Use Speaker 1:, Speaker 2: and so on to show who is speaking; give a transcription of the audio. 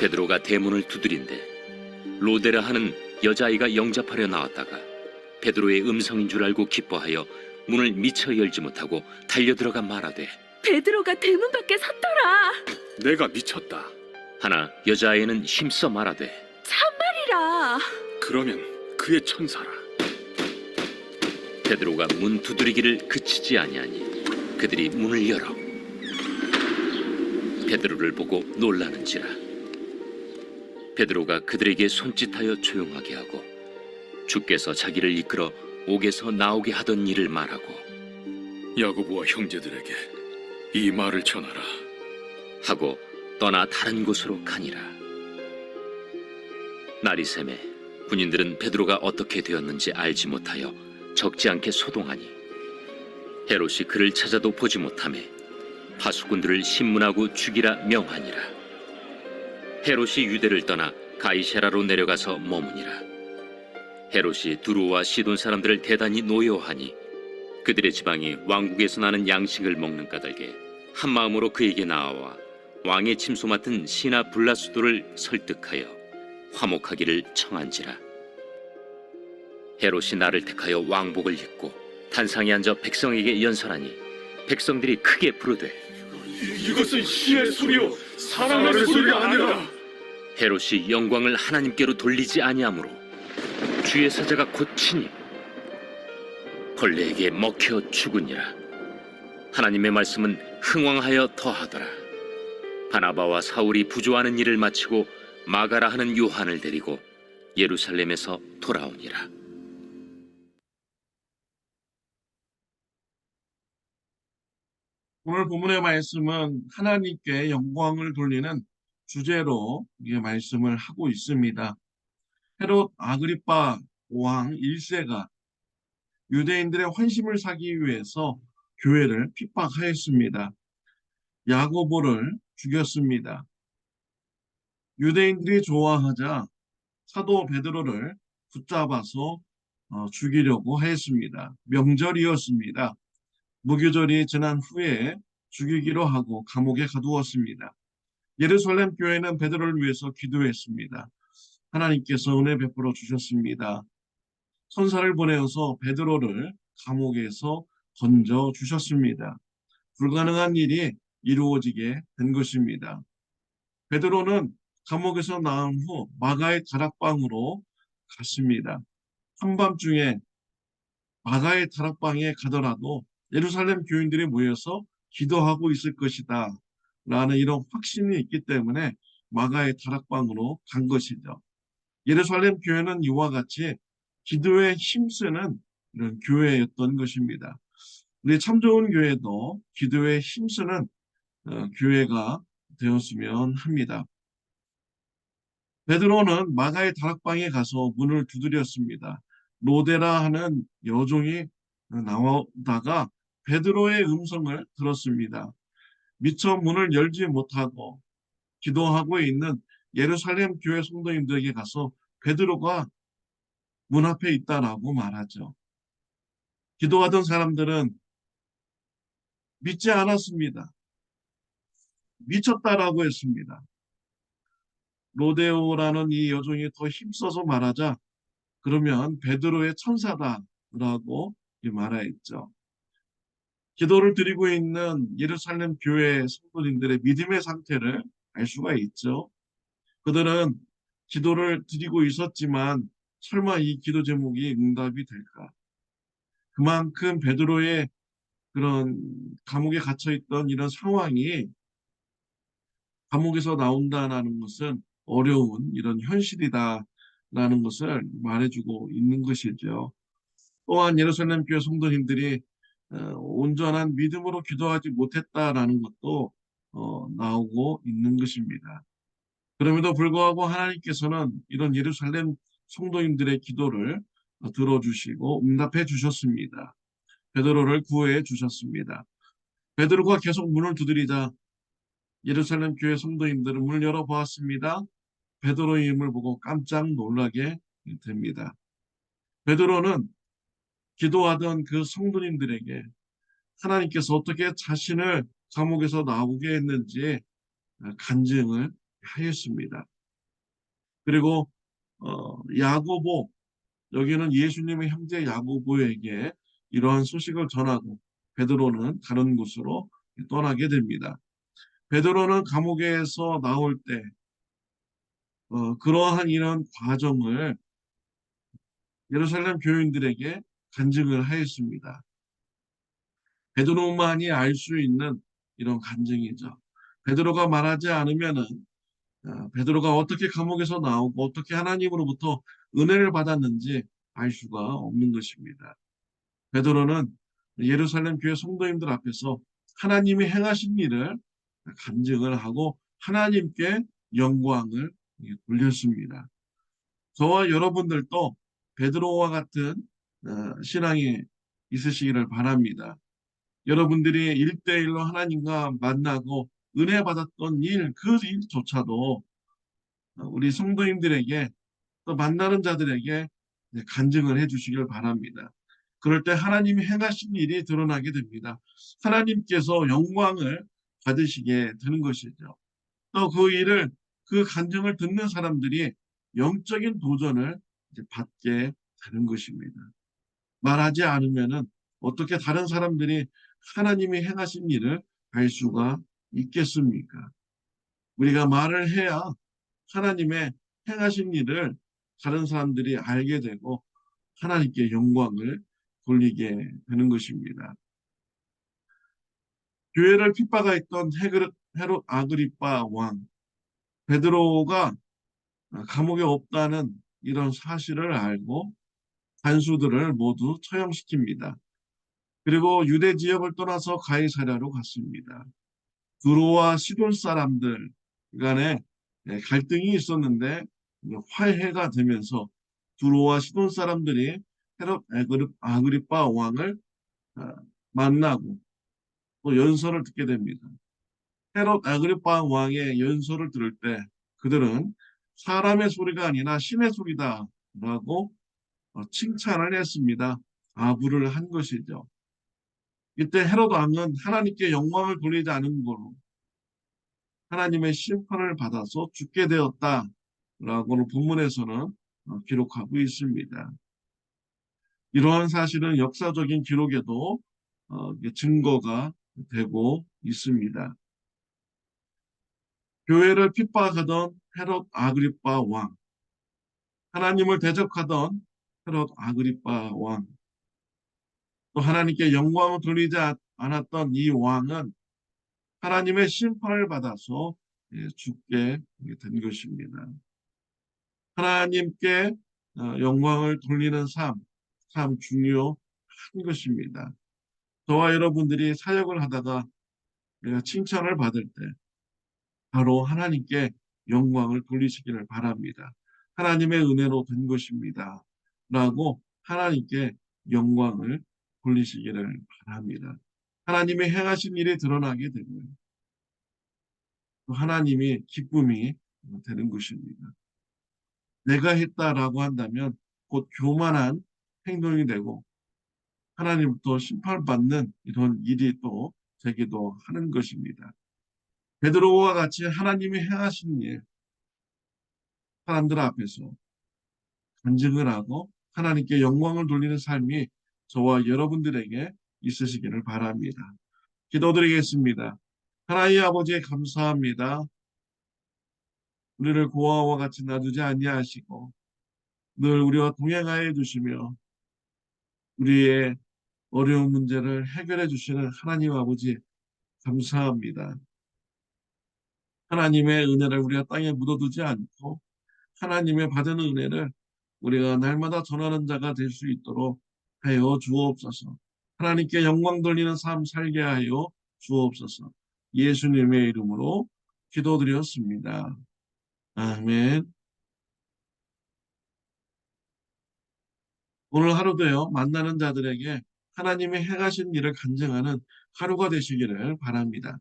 Speaker 1: 베드로가 대문을 두드린대 로데라 하는 여자아이가 영접하려 나왔다가 베드로의 음성인 줄 알고 기뻐하여 문을 미처 열지 못하고 달려 들어가 말하되
Speaker 2: 베드로가 대문 밖에 섰더라.
Speaker 3: 내가 미쳤다.
Speaker 1: 하나 여자아이는 힘써 말하되
Speaker 2: 참말이라.
Speaker 3: 그러면 그의 천사라.
Speaker 1: 베드로가 문 두드리기를 그치지 아니하니 그들이 문을 열어 베드로를 보고 놀라는지라 베드로가 그들에게 손짓하여 조용하게 하고 주께서 자기를 이끌어 옥에서 나오게 하던 일을 말하고
Speaker 3: 야고보와 형제들에게 이 말을 전하라.
Speaker 1: 하고 떠나 다른 곳으로 가니라 날이 새매 군인들은 베드로가 어떻게 되었는지 알지 못하여 적지 않게 소동하니 헤롯이 그를 찾아도 보지 못하매 파수꾼들을 신문하고 죽이라 명하니라 헤롯이 유대를 떠나 가이세라로 내려가서 머무니라. 헤롯이 두루와 시돈 사람들을 대단히 노여하니 그들의 지방이 왕국에서 나는 양식을 먹는 까닭에 한 마음으로 그에게 나아와 왕의 침소 맡은 시나 블라수도를 설득하여 화목하기를 청한지라. 헤롯이 나를 택하여 왕복을 입고 단상에 앉아 백성에게 연설하니 백성들이 크게 부르되
Speaker 3: 이것은 신의 소리요. 사람의 소리가 아니라.
Speaker 1: 헤롯이 영광을 하나님께로 돌리지 아니하므로 주의 사자가 곧 치니 벌레에게 먹혀 죽으니라. 하나님의 말씀은 흥왕하여 더하더라. 바나바와 사울이 부조하는 일을 마치고 마가라 하는 요한을 데리고 예루살렘에서 돌아오니라
Speaker 4: 오늘 본문의 말씀은 하나님께 영광을 돌리는 주제로 이 말씀을 하고 있습니다. 헤롯 아그리파 왕 1세가 유대인들의 환심을 사기 위해서 교회를 핍박하였습니다. 야고보를 죽였습니다. 유대인들이 좋아하자 사도 베드로를 붙잡아서 어, 죽이려고 하였습니다. 명절이었습니다. 무교절이 지난 후에 죽이기로 하고 감옥에 가두었습니다. 예루살렘 교회는 베드로를 위해서 기도했습니다. 하나님께서 은혜 베풀어 주셨습니다. 선사를 보내어서 베드로를 감옥에서 건져 주셨습니다. 불가능한 일이 이루어지게 된 것입니다. 베드로는 감옥에서 나온 후 마가의 다락방으로 갔습니다. 한밤중에 마가의 다락방에 가더라도 예루살렘 교인들이 모여서 기도하고 있을 것이다. 라는 이런 확신이 있기 때문에 마가의 다락방으로 간 것이죠. 예루살렘 교회는 이와 같이 기도에 힘쓰는 이런 교회였던 것입니다. 우리 참 좋은 교회도 기도에 힘쓰는 어, 교회가 되었으면 합니다. 베드로는 마가의 다락방에 가서 문을 두드렸습니다. 로데라 하는 여종이 나오다가 베드로의 음성을 들었습니다. 미처 문을 열지 못하고 기도하고 있는 예루살렘 교회 성도님들에게 가서 베드로가 문 앞에 있다라고 말하죠. 기도하던 사람들은 믿지 않았습니다. 미쳤다라고 했습니다. 로데오라는 이 여종이 더 힘써서 말하자 그러면 베드로의 천사다라고 말하였죠. 기도를 드리고 있는 예루살렘 교회 성도님들의 믿음의 상태를 알 수가 있죠. 그들은 기도를 드리고 있었지만 설마 이 기도 제목이 응답이 될까? 그만큼 베드로의 그런 감옥에 갇혀 있던 이런 상황이 감옥에서 나온다는 것은 어려운 이런 현실이다라는 것을 말해주고 있는 것이죠. 또한 예루살렘 교회 성도님들이 어, 온전한 믿음으로 기도하지 못했다라는 것도 어, 나오고 있는 것입니다. 그럼에도 불구하고 하나님께서는 이런 예루살렘 성도님들의 기도를 어, 들어주시고 응답해 주셨습니다. 베드로를 구해 주셨습니다. 베드로가 계속 문을 두드리자 예루살렘 교회 성도님들은 문을 열어보았습니다. 베드로의 이름을 보고 깜짝 놀라게 됩니다. 베드로는 기도하던 그 성도님들에게 하나님께서 어떻게 자신을 감옥에서 나오게 했는지 간증을 하였습니다. 그리고 어, 야고보 여기는 예수님의 형제 야고보에게 이러한 소식을 전하고 베드로는 다른 곳으로 떠나게 됩니다. 베드로는 감옥에서 나올 때 어, 그러한 이런 과정을 예루살렘 교인들에게 간증을 하였습니다. 베드로만이 알 수 있는 이런 간증이죠. 베드로가 말하지 않으면은 어, 베드로가 어떻게 감옥에서 나오고 어떻게 하나님으로부터 은혜를 받았는지 알 수가 없는 것입니다. 베드로는 예루살렘 교회 성도님들 앞에서 하나님이 행하신 일을 간증을 하고 하나님께 영광을 돌렸습니다. 저와 여러분들도 베드로와 같은 어, 신앙이 있으시기를 바랍니다. 여러분들이 일대일로 하나님과 만나고 은혜 받았던 일, 그 일조차도 어, 우리 성도님들에게 또 만나는 자들에게 간증을 해 주시길 바랍니다. 그럴 때 하나님이 행하신 일이 드러나게 됩니다. 하나님께서 영광을 받으시게 되는 것이죠. 또 그 일을, 그 간증을 듣는 사람들이 영적인 도전을 받게 되는 것입니다. 말하지 않으면은 어떻게 다른 사람들이 하나님이 행하신 일을 알 수가 있겠습니까? 우리가 말을 해야 하나님의 행하신 일을 다른 사람들이 알게 되고 하나님께 영광을 돌리게 되는 것입니다. 교회를 핍박했던 헤롯 아그리빠 왕 베드로가 감옥에 없다는 이런 사실을 알고 간수들을 모두 처형시킵니다. 그리고 유대 지역을 떠나서 가이사랴로 갔습니다. 두로와 시돈 사람들 간에 예, 갈등이 있었는데 화해가 되면서 두로와 시돈 사람들이 헤롯 아그리- 아그리빠 왕을 어, 만나고 또 연설을 듣게 됩니다. 헤롯 아그리빠 왕의 연설을 들을 때 그들은 사람의 소리가 아니라 신의 소리다 라고 어, 칭찬을 했습니다. 아부를 한 것이죠. 이때 헤롯 왕은 하나님께 영광을 돌리지 않은 거로 하나님의 심판을 받아서 죽게 되었다 라고는 본문에서는 어, 기록하고 있습니다. 이러한 사실은 역사적인 기록에도 어, 증거가 되고 있습니다. 교회를 핍박하던 헤롯 아그리빠 왕, 하나님을 대적하던 헤롯 아그리빠 왕, 또 하나님께 영광을 돌리지 않았던 이 왕은 하나님의 심판을 받아서 예, 죽게 된 것입니다. 하나님께 어, 영광을 돌리는 삶, 참 중요한 것입니다. 저와 여러분들이 사역을 하다가 내가 칭찬을 받을 때 바로 하나님께 영광을 돌리시기를 바랍니다. 하나님의 은혜로 된 것입니다. 라고 하나님께 영광을 돌리시기를 바랍니다. 하나님의 행하신 일이 드러나게 되면 또 하나님이 기쁨이 되는 것입니다. 내가 했다라고 한다면 곧 교만한 행동이 되고 하나님부터 심판받는 이런 일이 또 되기도 하는 것입니다. 베드로와 같이 하나님이 행하신 일, 사람들 앞에서 간증을 하고 하나님께 영광을 돌리는 삶이 저와 여러분들에게 있으시기를 바랍니다. 기도드리겠습니다. 하나님 아버지 감사합니다. 우리를 고아와 같이 놔두지 아니하시고 늘 우리와 동행하여 주시며 우리의 어려운 문제를 해결해 주시는 하나님 아버지 감사합니다. 하나님의 은혜를 우리가 땅에 묻어두지 않고 하나님의 받은 은혜를 우리가 날마다 전하는 자가 될 수 있도록 하여 주옵소서. 하나님께 영광 돌리는 삶 살게 하여 주옵소서. 예수님의 이름으로 기도드렸습니다. 아멘. 오늘 하루도요, 만나는 자들에게 하나님의 행하신 일을 간증하는 하루가 되시기를 바랍니다.